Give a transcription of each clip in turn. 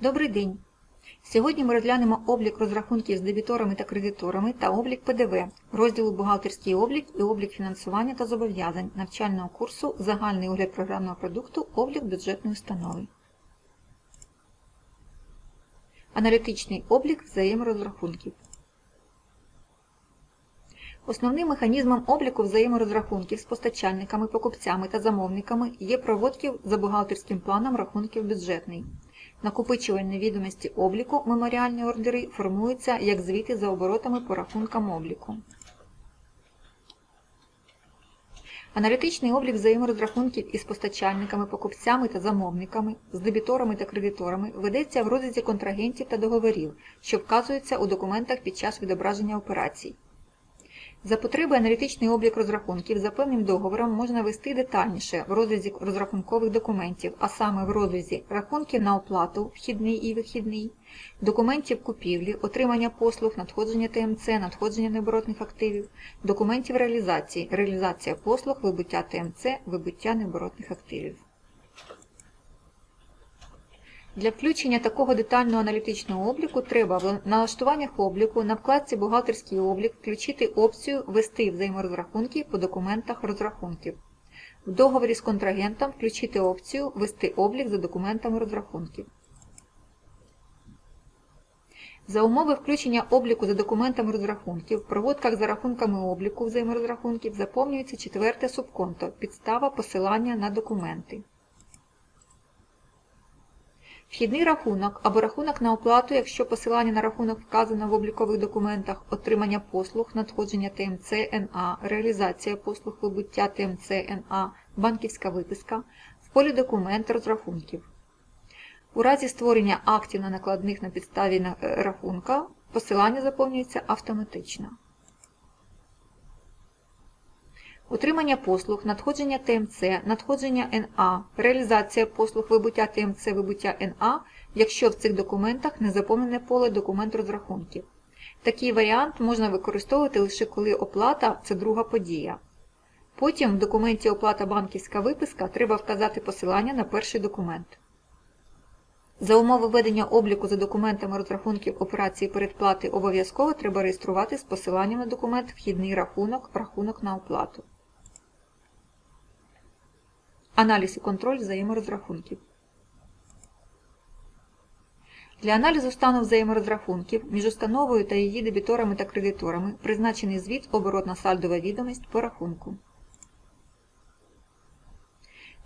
Добрий день! Сьогодні ми розглянемо облік розрахунків з дебіторами та кредиторами та облік ПДВ, розділу Бухгалтерський облік і облік фінансування та зобов'язань навчального курсу Загальний огляд програмного продукту Облік бюджетної установи. Аналітичний облік взаєморозрахунків. Основним механізмом обліку взаєморозрахунків з постачальниками, покупцями та замовниками є проводки за бухгалтерським планом рахунків бюджетний. Накопичувальні відомості обліку меморіальні ордери формуються як звіти за оборотами по рахункам обліку. Аналітичний облік взаєморозрахунків із постачальниками, покупцями та замовниками, з дебіторами та кредиторами ведеться в розрізі контрагентів та договорів, що вказуються у документах під час відображення операцій. За потреби аналітичний облік розрахунків за певним договором можна вести детальніше в розрізі розрахункових документів, а саме в розрізі рахунків на оплату, вхідний і вихідний, документів купівлі, отримання послуг, надходження ТМЦ, надходження необоротних активів, документів реалізації, реалізація послуг, вибуття ТМЦ, вибуття необоротних активів. Для включення такого детального аналітичного обліку треба в налаштуваннях обліку на вкладці Бухгалтерський облік включити опцію Ввести взаєморозрахунки по документах розрахунків. В договорі з контрагентом включити опцію Ввести облік за документами розрахунків. За умови включення обліку за документами розрахунків, в проводках за рахунками обліку взаєморозрахунків заповнюється четверте субконто Підстава посилання на документи. Вхідний рахунок або рахунок на оплату, якщо посилання на рахунок вказано в облікових документах, отримання послуг, надходження ТМЦ НА, реалізація послуг вибуття ТМЦ НА, банківська виписка, в полі документ розрахунків. У разі створення актів на накладних на підставі е, рахунка посилання заповнюється автоматично. Утримання послуг, надходження ТМЦ, надходження НА, реалізація послуг вибуття ТМЦ, вибуття НА, якщо в цих документах не заповнене поле документ розрахунків. Такий варіант можна використовувати лише коли оплата це друга подія. Потім в документі оплата банківська виписка треба вказати посилання на перший документ. За умови ведення обліку за документами розрахунків операції передплати обов'язково треба реєструвати з посиланням на документ вхідний рахунок, рахунок на оплату. Аналіз і контроль взаєморозрахунків. Для аналізу стану взаєморозрахунків між установою та її дебіторами та кредиторами призначений звіт оборотна сальдова відомість по рахунку.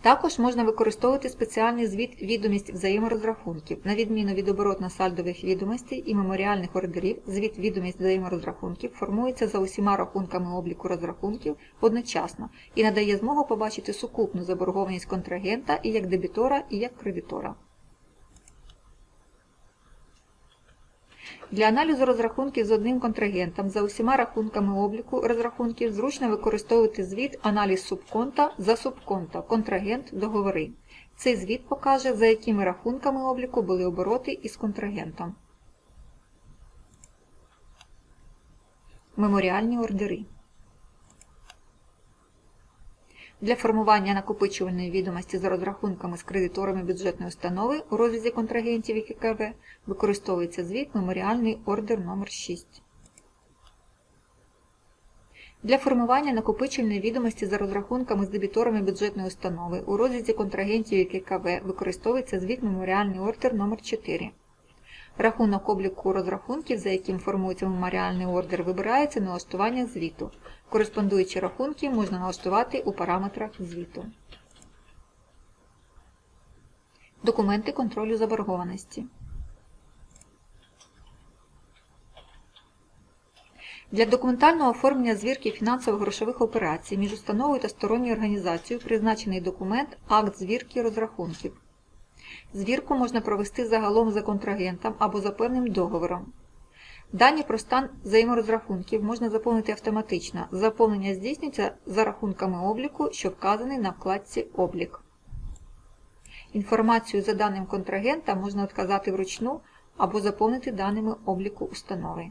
Також можна використовувати спеціальний звіт відомість взаєморозрахунків. На відміну від оборотно-сальдових відомостей і меморіальних ордерів, звіт відомість взаєморозрахунків формується за усіма рахунками обліку розрахунків одночасно і надає змогу побачити сукупну заборгованість контрагента і як дебітора, і як кредитора. Для аналізу розрахунків з одним контрагентом за усіма рахунками обліку розрахунків зручно використовувати звіт аналіз субконта за субконта, контрагент, договори. Цей звіт покаже, за якими рахунками обліку були обороти із контрагентом. Меморіальні ордери. Для формування накопичувальної відомості за розрахунками з кредиторами бюджетної установи у розрізі контрагентів і використовується звіт Меморіальний ордер номер 6 Для формування накопичувальної відомості за розрахунками з дебіторами бюджетної установи у розрізі контрагентів і ККВ використовується звіт Меморіальний ордер номер 4 Рахунок обліку розрахунків, за яким формується меморіальний ордер, вибирається на налаштуваннях звіту. Кореспондуючі рахунки можна налаштувати у параметрах звіту. Документи контролю заборгованості. Для документального оформлення звірки фінансово-грошових операцій між установою та сторонньою організацією призначений документ Акт звірки розрахунків. Звірку можна провести загалом за контрагентом або за певним договором. Дані про стан взаєморозрахунків можна заповнити автоматично. Заповнення здійснюється за рахунками обліку, що вказаний на вкладці Облік. Інформацію за даним контрагента можна відказати вручну або заповнити даними обліку установи.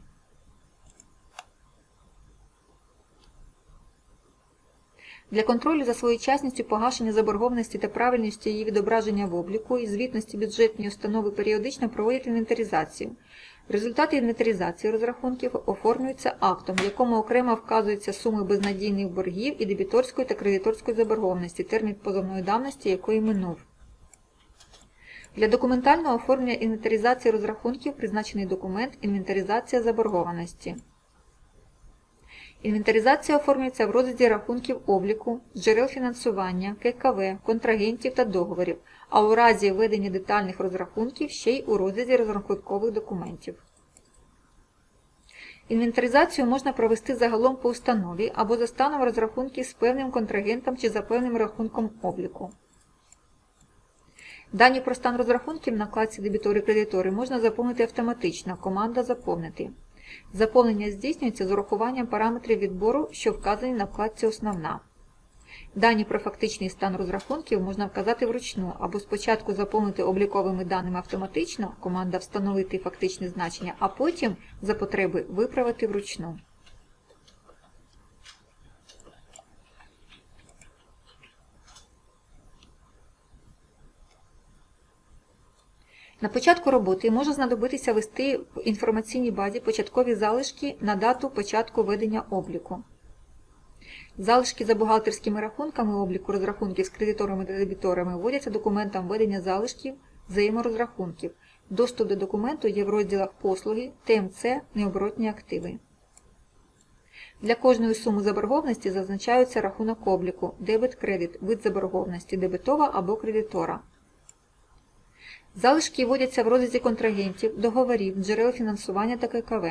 Для контролю за своєчасністю погашення заборгованості та правильністю її відображення в обліку і звітності бюджетної установи періодично проводять інвентаризацію. Результати інвентаризації розрахунків оформлюються актом, в якому окремо вказуються суми безнадійних боргів і дебіторської та кредиторської заборгованості, термін позовної давності якої минув. Для документального оформлення інвентаризації розрахунків призначений документ інвентаризація заборгованості. Інвентаризація оформлюється в розрізі рахунків обліку, джерел фінансування, ККВ, контрагентів та договорів, а у разі ведення детальних розрахунків ще й у розрізі розрахункових документів. Інвентаризацію можна провести загалом по установі або за станом розрахунків з певним контрагентом чи за певним рахунком обліку. Дані про стан розрахунків на вкладці дебітори-кредитори можна заповнити автоматично, команда Заповнити. Заповнення здійснюється з урахуванням параметрів відбору, що вказані на вкладці Основна. Дані про фактичний стан розрахунків можна вказати вручну або спочатку заповнити обліковими даними автоматично, команда Встановити фактичне значення, а потім, за потреби, виправити вручну. На початку роботи може знадобитися ввести в інформаційній базі початкові залишки на дату початку ведення обліку. Залишки за бухгалтерськими рахунками обліку розрахунків з кредиторами та дебіторами вводяться документом ведення залишків взаєморозрахунків. Доступ до документу є в розділах послуги, ТМЦ, необоротні активи. Для кожної суми заборгованості зазначаються рахунок обліку, дебет-кредит, вид заборгованості дебетова або кредитора. Залишки вводяться в розрізі контрагентів, договорів, джерел фінансування та ККВ.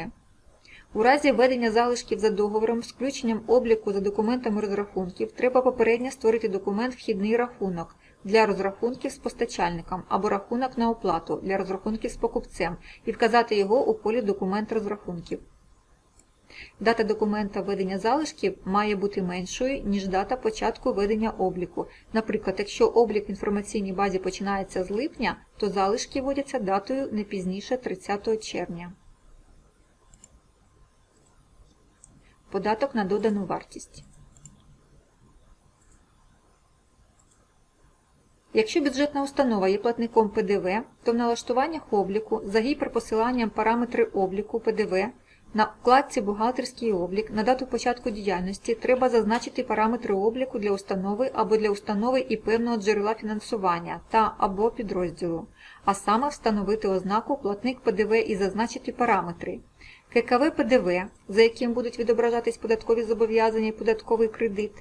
У разі введення залишків за договором з включенням обліку за документами розрахунків треба попередньо створити документ Вхідний рахунок для розрахунків з постачальником або рахунок на оплату для розрахунків з покупцем і вказати його у полі Документ розрахунків. Дата документа введення залишків має бути меншою, ніж дата початку ведення обліку. Наприклад, якщо облік в інформаційній базі починається з липня, то залишки вводяться датою не пізніше 30 червня. Податок на додану вартість. Якщо бюджетна установа є платником ПДВ, то в налаштуваннях обліку загій про посиланням параметри обліку ПДВ на вкладці Бухгалтерський облік на дату початку діяльності треба зазначити параметри обліку для установи або для установи і певного джерела фінансування та або підрозділу, а саме встановити ознаку платник ПДВ і зазначити параметри. ККВ ПДВ, за яким будуть відображатись податкові зобов'язання і податковий кредит.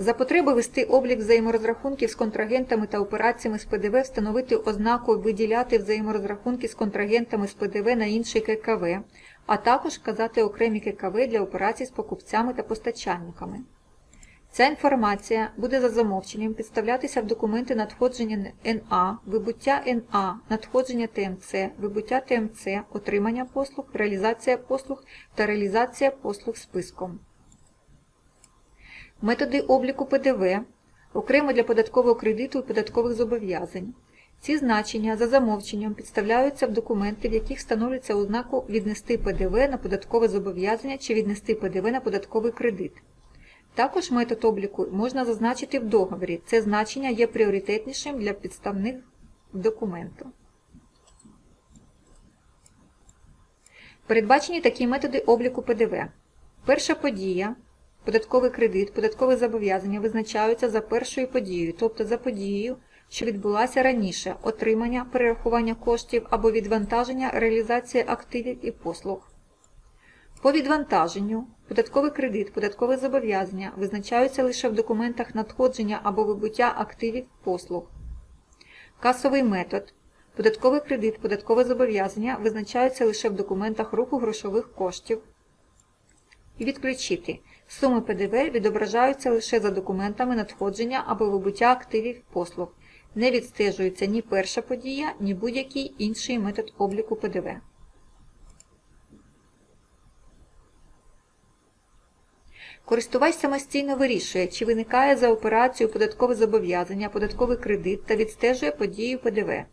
За потреби вести облік взаєморозрахунків з контрагентами та операціями з ПДВ, встановити ознаку виділяти взаєморозрахунки з контрагентами з ПДВ на інший ККВ, а також вказати окремі ККВ для операцій з покупцями та постачальниками. Ця інформація буде за замовченням підставлятися в документи надходження НА, вибуття НА, надходження ТМЦ, вибуття ТМЦ, отримання послуг, реалізація послуг та реалізація послуг списком. Методи обліку ПДВ окремо для податкового кредиту і податкових зобов'язань. Ці значення за замовченням підставляються в документи, в яких встановлюється ознаку віднести ПДВ на податкове зобов'язання чи віднести ПДВ на податковий кредит. Також метод обліку можна зазначити в договорі. Це значення є пріоритетнішим для підставних документу. Передбачені такі методи обліку ПДВ. Перша подія Податковий кредит, податкове зобов'язання визначаються за першою подією, тобто за подією, що відбулася раніше отримання, перерахування коштів або відвантаження, реалізація активів і послуг. По відвантаженню податковий кредит, податкове зобов'язання визначаються лише в документах надходження або вибуття активів послуг. Касовий метод. Податковий кредит, податкове зобов'язання визначаються лише в документах руху грошових коштів. Відключити. Суми ПДВ відображаються лише за документами надходження або вибуття активів послуг. Не відстежується ні перша подія, ні будь-який інший метод обліку ПДВ. Користувач самостійно вирішує, чи виникає за операцію податкове зобов'язання, податковий кредит та відстежує подію ПДВ.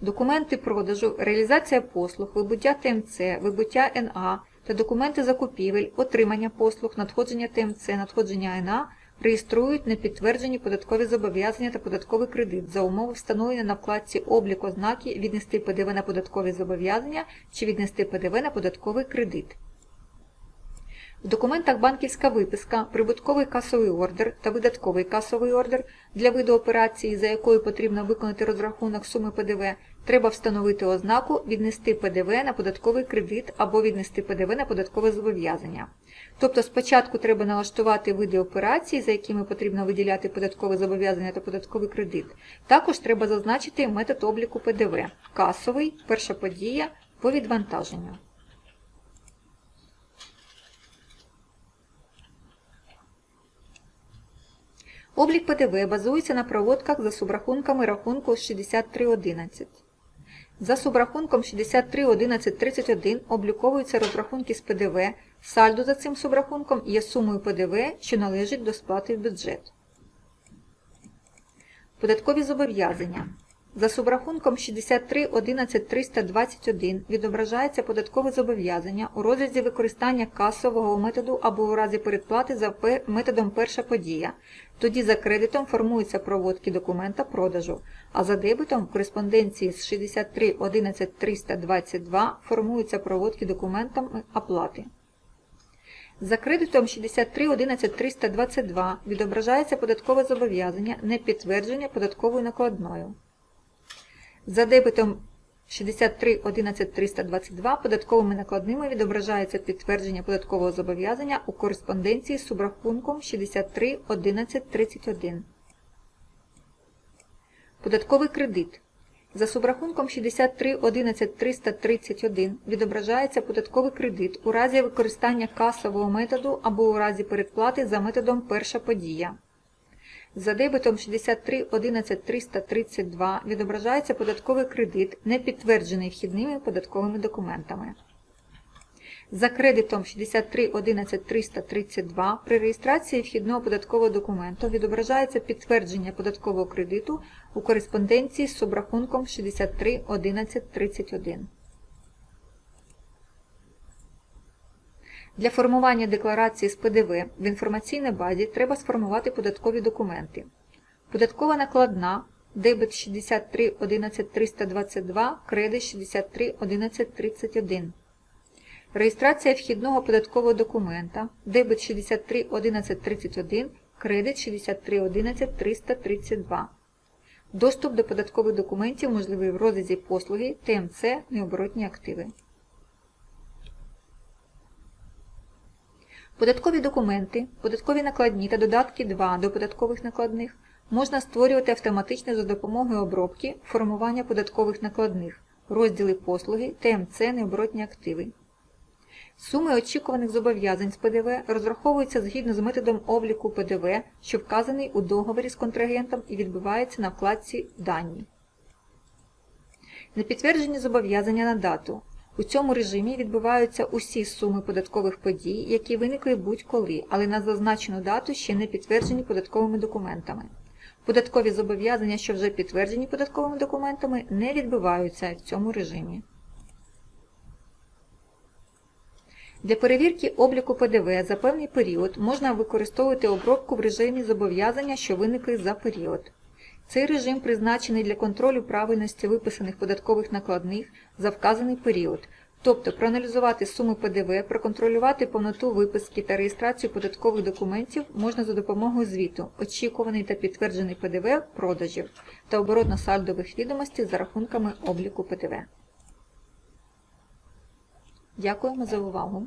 Документи продажу, реалізація послуг, вибуття ТМЦ, вибуття НА та документи закупівель, отримання послуг, надходження ТМЦ, надходження НА реєструють непідтверджені податкові зобов'язання та податковий кредит за умови встановлення на вкладці облік ознаки віднести ПДВ на податкові зобов'язання чи віднести ПДВ на податковий кредит. В документах банківська виписка, прибутковий касовий ордер та видатковий касовий ордер для виду операції, за якою потрібно виконати розрахунок суми ПДВ, треба встановити ознаку віднести ПДВ на податковий кредит або віднести ПДВ на податкове зобов'язання. Тобто спочатку треба налаштувати види операцій, за якими потрібно виділяти податкове зобов'язання та податковий кредит. Також треба зазначити метод обліку ПДВ – касовий, перша подія по відвантаженню. Облік ПДВ базується на проводках за субрахунками рахунку 6311. За субрахунком 631131 обліковуються розрахунки з ПДВ, сальдо за цим субрахунком є сумою ПДВ, що належить до сплати в бюджет. Податкові зобов'язання. За субрахунком 63.11.321 відображається податкове зобов'язання у розрізі використання касового методу або у разі передплати за методом перша подія. Тоді за кредитом формуються проводки документа продажу, а за дебетом в кореспонденції з 63.11.322 формуються проводки документами оплати. За кредитом 63.11.322 відображається податкове зобов'язання не підтвердження податковою накладною. За дебетом 63.11.322 податковими накладними відображається підтвердження податкового зобов'язання у кореспонденції з субрахунком 63.11.31. Податковий кредит. За субрахунком 63.11.331 відображається податковий кредит у разі використання касового методу або у разі передплати за методом перша подія. За дебетом 63.11.332 відображається податковий кредит, не підтверджений вхідними податковими документами. За кредитом 63.11.332 при реєстрації вхідного податкового документу відображається підтвердження податкового кредиту у кореспонденції з субрахунком 63.11.31. Для формування декларації з ПДВ в інформаційній базі треба сформувати податкові документи. Податкова накладна, дебет 63.11.322, кредит 63.11.31. Реєстрація вхідного податкового документа, дебет 63.11.31, кредит 63.11.332. Доступ до податкових документів можливий в розрізі послуги, ТМЦ, необоротні активи. Податкові документи, податкові накладні та додатки 2 до податкових накладних можна створювати автоматично за допомогою обробки формування податкових накладних, розділи послуги, ТМЦ, необоротні активи. Суми очікуваних зобов'язань з ПДВ розраховуються згідно з методом обліку ПДВ, що вказаний у договорі з контрагентом і відбувається на вкладці Дані. Непідтверджені зобов'язання на дату. У цьому режимі відбуваються усі суми податкових подій, які виникли будь-коли, але на зазначену дату ще не підтверджені податковими документами. Податкові зобов'язання, що вже підтверджені податковими документами, не відбуваються в цьому режимі. Для перевірки обліку ПДВ за певний період можна використовувати обробку в режимі зобов'язання, що виникли за період. Цей режим призначений для контролю правильності виписаних податкових накладних за вказаний період, тобто проаналізувати суми ПДВ, проконтролювати повноту виписки та реєстрацію податкових документів можна за допомогою звіту, очікуваний та підтверджений ПДВ продажів та оборотно-сальдових відомостей за рахунками обліку ПДВ. Дякуємо за увагу!